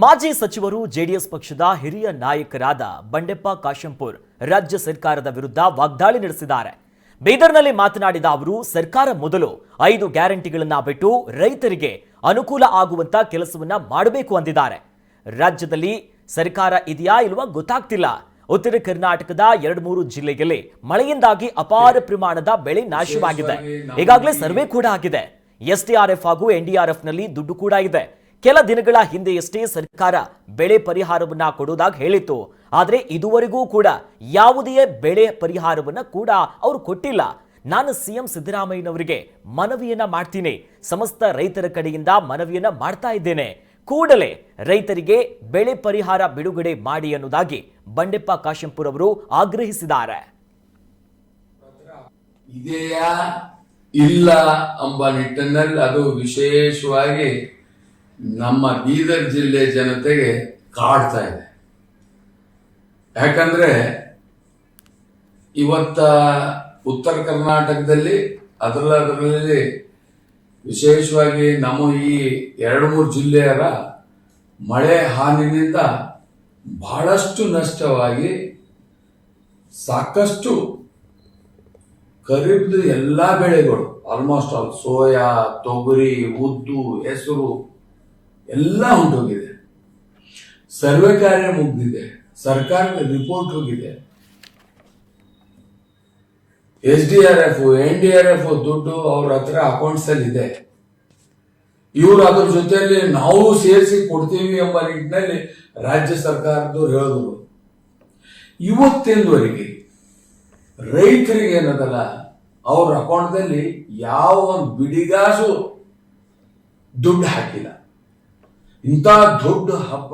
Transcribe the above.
ಮಾಜಿ ಸಚಿವರು ಜೆಡಿಎಸ್ ಪಕ್ಷದ ಹಿರಿಯ ನಾಯಕರಾದ ಬಂಡೆಪ್ಪ ಕಾಶಂಪುರ್ ರಾಜ್ಯ ಸರ್ಕಾರದ ವಿರುದ್ಧ ವಾಗ್ದಾಳಿ ನಡೆಸಿದ್ದಾರೆ. ಬೀದರ್ನಲ್ಲಿ ಮಾತನಾಡಿದ ಅವರು, ಸರ್ಕಾರ ಮೊದಲು ಐದು ಗ್ಯಾರಂಟಿಗಳನ್ನ ಬಿಟ್ಟು ರೈತರಿಗೆ ಅನುಕೂಲ ಆಗುವಂತ ಕೆಲಸವನ್ನ ಮಾಡಬೇಕು ಅಂದಿದ್ದಾರೆ. ರಾಜ್ಯದಲ್ಲಿ ಸರ್ಕಾರ ಇದೆಯಾ ಇಲ್ವಾ ಗೊತ್ತಾಗ್ತಿಲ್ಲ. ಉತ್ತರ ಕರ್ನಾಟಕದ ಎರಡು ಮೂರು ಜಿಲ್ಲೆಯಲ್ಲಿ ಮಳೆಯಿಂದಾಗಿ ಅಪಾರ ಪ್ರಮಾಣದ ಬೆಳೆ ನಾಶವಾಗಿದೆ. ಈಗಾಗಲೇ ಸರ್ವೆ ಕೂಡ ಆಗಿದೆ. ಎಸ್ಡಿಆರ್ಎಫ್ ಹಾಗೂ ಎನ್ಡಿಆರ್ಎಫ್ನಲ್ಲಿ ದುಡ್ಡು ಕೂಡ ಇದೆ. ಕೆಲ ದಿನಗಳ ಹಿಂದೆಯಷ್ಟೇ ಸರ್ಕಾರ ಬೆಳೆ ಪರಿಹಾರವನ್ನ ಕೊಡುವುದಾಗಿ ಹೇಳಿತ್ತು. ಆದರೆ ಇದುವರೆಗೂ ಕೂಡ ಯಾವುದೇ ಬೆಳೆ ಪರಿಹಾರವನ್ನ ಕೂಡ ಅವರು ಕೊಟ್ಟಿಲ್ಲ. ನಾನು ಸಿಎಂ ಸಿದ್ದರಾಮಯ್ಯನವರಿಗೆ ಮನವಿಯನ್ನ ಮಾಡ್ತೀನಿ. ಸಮಸ್ತ ರೈತರ ಕಡೆಯಿಂದ ಮನವಿಯನ್ನ ಮಾಡ್ತಾ ಇದ್ದೇನೆ. ಕೂಡಲೇ ರೈತರಿಗೆ ಬೆಳೆ ಪರಿಹಾರ ಬಿಡುಗಡೆ ಮಾಡಿ ಅನ್ನೋದಾಗಿ ಬಂಡೆಪ್ಪ ಕಾಶೆಂಪುರ್ ಅವರು ಆಗ್ರಹಿಸಿದ್ದಾರೆ. ಇದೆಯಾ? ಇಲ್ಲ ಎಂಬ ನಿಟ್ಟಿನಲ್ಲಿ ಅದು ವಿಶೇಷವಾಗಿ ನಮ್ಮ ಬೀದರ್ ಜಿಲ್ಲೆ ಜನತೆಗೆ ಕಾಡ್ತಾ ಇದೆ. ಯಾಕಂದ್ರೆ ಇವತ್ತ ಉತ್ತರ ಕರ್ನಾಟಕದಲ್ಲಿ ಅದರಲ್ಲಿ ಅದರಲ್ಲಿ ವಿಶೇಷವಾಗಿ ನಮ್ಮ ಈ ಎರಡು ಮೂರು ಜಿಲ್ಲೆಯರ ಮಳೆ ಹಾನಿನಿಂದ ಬಹಳಷ್ಟು ನಷ್ಟವಾಗಿ ಸಾಕಷ್ಟು ಖರೀಫ್ದು ಎಲ್ಲಾ ಬೆಳೆಗಳು ಆಲ್ಮೋಸ್ಟ್ ಆಲ್ ಸೋಯಾ, ತೊಗರಿ, ಉದ್ದು, ಹೆಸರು ಎಲ್ಲ ಹೊಂಟೋಗಿದೆ ಸರ್ವೆ ಕಾರ್ಯ ಮುಗ್ದಿದೆ. ಸರ್ಕಾರದ ರಿಪೋರ್ಟ್ ಹೋಗಿದೆ. S D R F N D R F ದುಡ್ಡು ಅವ್ರ ಹತ್ರ ಅಕೌಂಟ್ಸ್ ಅಲ್ಲಿ ಇದೆ. ಇವರು ಅದ್ರ ಜೊತೆಯಲ್ಲಿ ನಾವು ಸೇರಿಸಿ ಕೊಡ್ತೀವಿ ಎಂಬ ನಿಟ್ಟಿನಲ್ಲಿ ರಾಜ್ಯ ಸರ್ಕಾರದವ್ರು ಹೇಳಿದ್ರು. ಇವತ್ತಿನವರೆಗೆ ರೈತರಿಗೆ ಏನದಲ್ಲ, ಅವ್ರ ಅಕೌಂಟ್ದಲ್ಲಿ ಯಾವ ಒಂದು ಬಿಡಿಗಾಸು ದುಡ್ಡು ಹಾಕಿಲ್ಲ. ಇಂಥ ದೊಡ್ಡ ಹಬ್ಬ